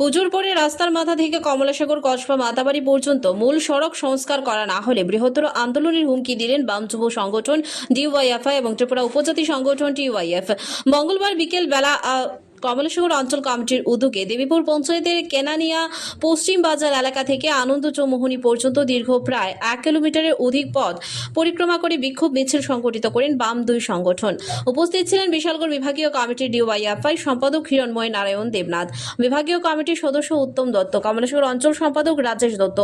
পুজোর পরে রাস্তার মাথা থেকে কমলাসাগর, কসবা, মাতাবাড়ি পর্যন্ত মূল সড়ক সংস্কার করা না হলে বৃহত্তর আন্দোলনের হুমকি দিলেন বাম যুব সংগঠন, ডিওয়াইএফআই এবং ত্রিপুরা উপজাতি সংগঠন, টিওয়াইএফ। মঙ্গলবার বিকেল বেলা কমলেশ্বর অঞ্চল কমিটির উদ্যোগে দেবীপুর পঞ্চায়েতের কেনানিয়া পশ্চিম বাজার এলাকা থেকে আনন্দ চৌমোহনী পর্যন্ত দীর্ঘ প্রায় এক কিলোমিটারের অধিক পথ পরিক্রমা করে বিক্ষোভ মিছিল সংগঠিত করেন বাম দুই সংগঠন। উপস্থিত ছিলেন বিশালগড় বিভাগীয় কমিটির ডিওয়াইএফআই সম্পাদক হিরণময় নারায়ণ দেবনাথ, বিভাগীয় কমিটির সদস্য উত্তম দত্ত, কমলেশ্বর অঞ্চল সম্পাদক রাজেশ দত্ত,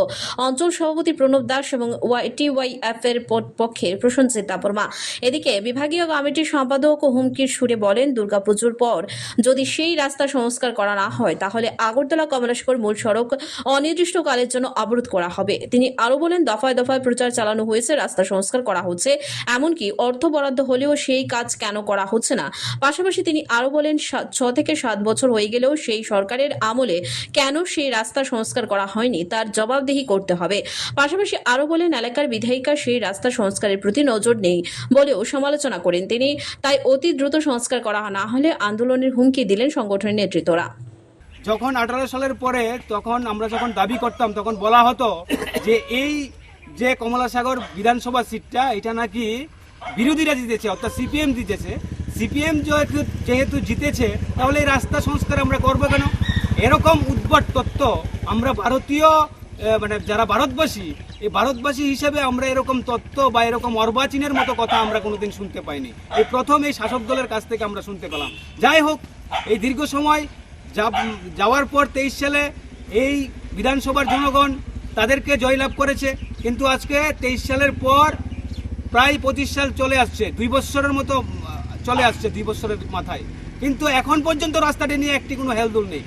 অঞ্চল সভাপতি প্রণব দাস এবং টিওয়াইএফ এর পক্ষে প্রশংসিত বর্মা। এদিকে বিভাগীয় কমিটির সম্পাদক হুমকির সুরে বলেন, দুর্গাপুজোর পর যদি সেই রাস্তা সংস্কার করা না হয়, তাহলে আগরতলা কমলেশ্বর মূল সড়ক অনির্দিষ্টকালের জন্য অবরোধ করা হবে। তিনি আরও বলেন, দফায় দফায় প্রচার চালানো হয়েছে, রাস্তা সংস্কার করা হচ্ছে, এমনকি অর্থ বরাদ্দ হলেও সেই কাজ কেন করা হচ্ছে না? পাশাপাশি তিনি আরও বলেন ছ থেকে সাত বছর হয়ে গেলেও সেই সরকারের আমলে কেন সেই রাস্তা সংস্কার করা হয়নি, তার জবাবদিহি করতে হবে। পাশাপাশি আরও বলেন, এলাকার বিধায়িকা সেই রাস্তা সংস্কারের প্রতি নজর নেই বলেও সমালোচনা করেন তিনি। তাই অতি দ্রুত সংস্কার করা না হলে আন্দোলনের হুমকি দিলেন সংগঠনের নেতৃত্বরা। যখন আঠারো সালের পরে তখন আমরা যখন দাবি করতাম, তখন বলা হতো যে এই যে কমলাসাগর বিধানসভা সিটটা, এটা নাকি বিরোধীরা জিতেছে, অর্থাৎ সিপিএম জিতেছে। সিপিএম যেহেতু যেহেতু জিতেছে, তাহলে এই রাস্তা সংস্কার আমরা করব কেন? এরকম উদ্ভট তত্ত্ব আমরা ভারতীয় মানে যারা ভারতবাসী, এই ভারতবাসী হিসেবে আমরা এরকম তত্ত্ব বা এরকম অর্বাচীনের মতো কথা আমরা কোনোদিন শুনতে পাইনি। এই প্রথম এই শাসক দলের কাছ থেকে আমরা শুনতে পেলাম। যাই হোক, এই দীর্ঘ সময় যাওয়ার পর তেইশ সালে এই বিধানসভার জনগণ তাদেরকে জয়লাভ করেছে। কিন্তু আজকে তেইশ সালের পর প্রায় পঁচিশ সাল চলে আসছে। দুই বছরের মতো চলে আসছে দুই বছরের মাথায়। কিন্তু এখন পর্যন্ত রাস্তাটি নিয়ে একটি কোনো হেলদুল নেই।